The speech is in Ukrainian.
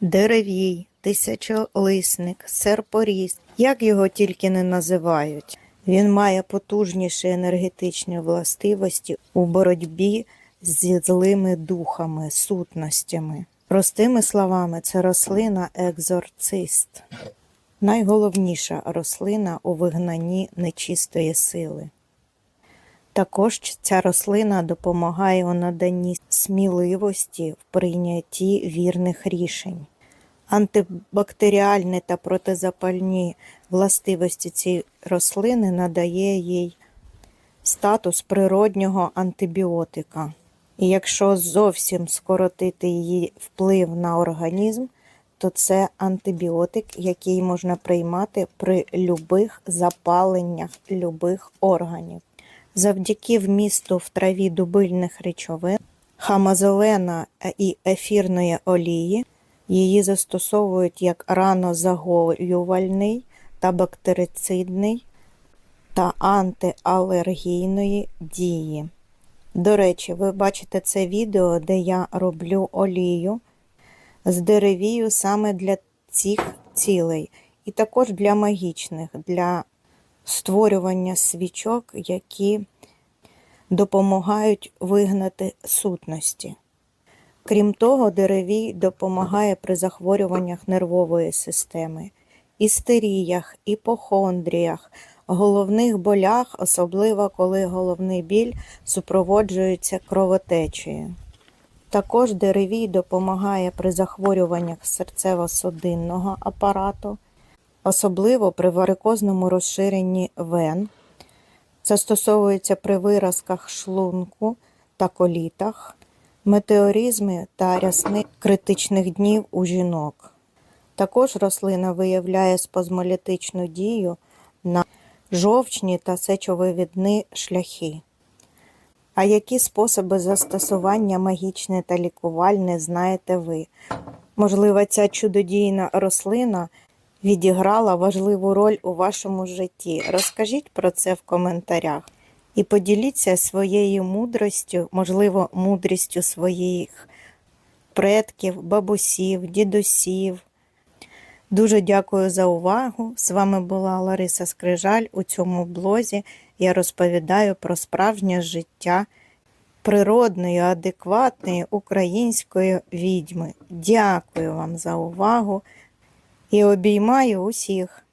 деревій, тисячолисник, серпоріз, як його тільки не називають. Він має потужніші енергетичні властивості у боротьбі зі злими духами, сутностями. Простими словами, це рослина екзорцист, найголовніша рослина у вигнанні нечистої сили. Також ця рослина допомагає у наданні сміливості в прийнятті вірних рішень. Антибактеріальні та протизапальні властивості цієї рослини надає їй статус природнього антибіотика. І якщо зовсім скоротити її вплив на організм, то це антибіотик, який можна приймати при любих запаленнях любих органів. Завдяки вмісту в траві дубильних речовин, хамазолена і ефірної олії, її застосовують як ранозагоювальний та бактерицидний та антиалергійної дії. До речі, ви бачите це відео, де я роблю олію з деревію саме для цих цілей, і також для магічних, для створювання свічок, які допомагають вигнати сутності. Крім того, деревій допомагає при захворюваннях нервової системи, істеріях, іпохондріях, головних болях, особливо коли головний біль супроводжується кровотечею. Також деревій допомагає при захворюваннях серцево-судинного апарату, особливо при варикозному розширенні вен, застосовується при виразках шлунку та колітах, метеоризмі та рясних критичних днів у жінок. Також рослина виявляє спазмолітичну дію на жовчні та сечовивідні шляхи. А які способи застосування магічне та лікувальне знаєте ви? Можливо, ця чудодійна рослина відіграла важливу роль у вашому житті. Розкажіть про це в коментарях і поділіться своєю мудростю, можливо, мудрістю своїх предків, бабусів, дідусів. Дуже дякую за увагу. З вами була Лариса Скрижаль. У цьому блозі я розповідаю про справжнє життя природної, адекватної української відьми. Дякую вам за увагу і обіймаю усіх.